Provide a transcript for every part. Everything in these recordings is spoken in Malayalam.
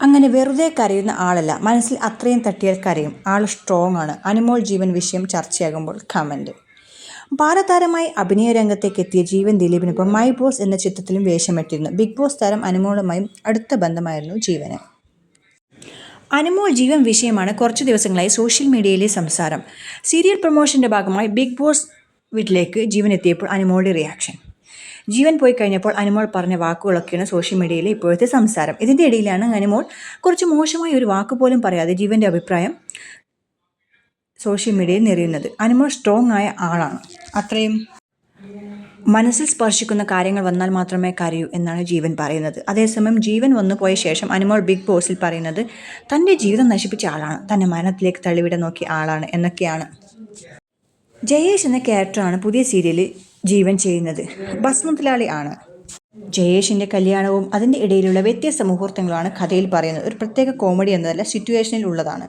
അങ്ങനെ വെറുതെ കരയുന്ന ആളല്ല. മനസ്സിൽ അത്രയും തട്ടിയാൽ കരയും. ആൾ സ്ട്രോങ് ആണ്. അനുമോൾ ജീവൻ വിഷയം ചർച്ചയാകുമ്പോൾ കമന്റ് ബാലതാരമായി അഭിനയ രംഗത്തേക്ക് എത്തിയ ജീവൻ ദിലീപിനൊപ്പം മൈ ബോസ് എന്ന ചിത്രത്തിലും വേഷമിട്ടിരുന്നു. ബിഗ് ബോസ് താരം അനുമോളുമായും അടുത്ത ബന്ധമായിരുന്നു ജീവന്. അനുമോൾ ജീവൻ വിഷയമാണ് കുറച്ച് ദിവസങ്ങളായി സോഷ്യൽ മീഡിയയിലെ സംസാരം. സീരിയൽ പ്രൊമോഷന്റെ ഭാഗമായി ബിഗ് ബോസ് വീട്ടിലേക്ക് ജീവൻ എത്തിയപ്പോൾ അനുമോളുടെ റിയാക്ഷൻ ജീവൻ പോയി കഴിഞ്ഞപ്പോൾ അനുമോൾ പറഞ്ഞ വാക്കുകളൊക്കെയാണ് സോഷ്യൽ മീഡിയയിലെ ഇപ്പോഴത്തെ സംസാരം. ഇതിന്റെ ഇടയിലാണ് അനുമോൾ കുറച്ച് മോശമായ ഒരു വാക്ക് പോലും പറയാതെ ജീവന്റെ അഭിപ്രായം സോഷ്യൽ മീഡിയയിൽ നിറയുന്നത്. അനുമോൾ സ്ട്രോങ് ആയ ആളാണ്. അത്രയും മനസ്സിൽ സ്പർശിക്കുന്ന കാര്യങ്ങൾ വന്നാൽ മാത്രമേ കരയൂ എന്നാണ് ജീവൻ പറയുന്നത്. അതേസമയം ജീവൻ വന്നു പോയ ശേഷം അനുമോൾ ബിഗ് ബോസിൽ പറയുന്നത് തന്റെ ജീവിതം നശിപ്പിച്ച ആളാണ്. തന്നെ മരണത്തിലേക്ക് തള്ളിവിടാൻ നോക്കിയ ആളാണ് എന്നൊക്കെയാണ്. ജയേഷ് എന്ന ക്യാരക്ടറാണ് പുതിയ സീരിയലിൽ ജീവൻ ചെയ്യുന്നത്. ബസ് മുതലാളി ആണ്. ജയേഷിന്റെ കല്യാണവും അതിന്റെ ഇടയിലുള്ള വ്യത്യസ്ത മുഹൂർത്തങ്ങളുമാണ് കഥയിൽ പറയുന്നത്. ഒരു പ്രത്യേക കോമഡി എന്നതല്ല സിറ്റുവേഷനിൽ ഉള്ളതാണ്.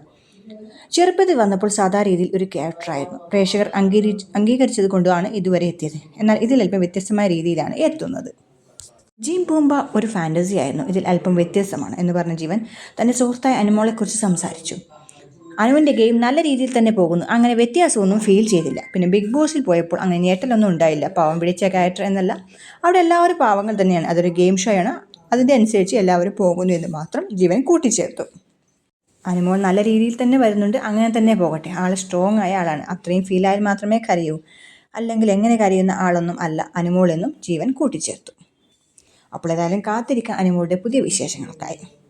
ചെറുപ്പത്തിൽ വന്നപ്പോൾ സാധാ രീതിയിൽ ഒരു ക്യാരക്ടറായിരുന്നു പ്രേക്ഷകർ അംഗീകരി അംഗീകരിച്ചത് കൊണ്ടാണ് ഇതുവരെ എത്തിയത്. എന്നാൽ ഇതിൽ അല്പം വ്യത്യസ്തമായ രീതിയിലാണ് എത്തുന്നത്. ജീം പൂമ്പ ഒരു ഫാന്റസി ആയിരുന്നു. ഇതിൽ അല്പം വ്യത്യസ്തമാണ്. എന്ന് പറഞ്ഞ ജീവൻ തന്റെ സുഹൃത്തായ അനുമോളെക്കുറിച്ച് സംസാരിച്ചു. അനുവിന്റെ ഗെയിം നല്ല രീതിയിൽ തന്നെ പോകുന്നു. അങ്ങനെ വ്യത്യാസമൊന്നും ഫീൽ ചെയ്തില്ല. പിന്നെ ബിഗ് ബോസിൽ പോയപ്പോൾ അങ്ങനെ ഞെട്ടലൊന്നും ഉണ്ടായില്ല. പാവം പിടിച്ച ക്യാരക്ടർ എന്നല്ല. അവിടെ എല്ലാവരും പാവങ്ങൾ തന്നെയാണ്. അതൊരു ഗെയിം ഷോ ആണ്. അതിന്റെ അനുസരിച്ച് എല്ലാവരും പോകുന്നു എന്ന് മാത്രം ജീവൻ കൂട്ടിച്ചേർത്തു. അനുമോൾ നല്ല രീതിയിൽ തന്നെ വരുന്നുണ്ട്. അങ്ങനെ തന്നെ പോകട്ടെ. ആൾ സ്ട്രോങ് ആയ ആളാണ്. അത്രയും ഫീലായാൽ മാത്രമേ കരയൂ. അല്ലെങ്കിൽ എങ്ങനെ കരയുന്ന ആളൊന്നും അല്ല. അനുമോൾ എന്നും ജീവൻ കൂട്ടിച്ചേർത്തു. അപ്പോൾ ഏതായാലും കാത്തിരിക്കാൻ അനുമോളുടെ പുതിയ വിശേഷങ്ങൾക്കായി.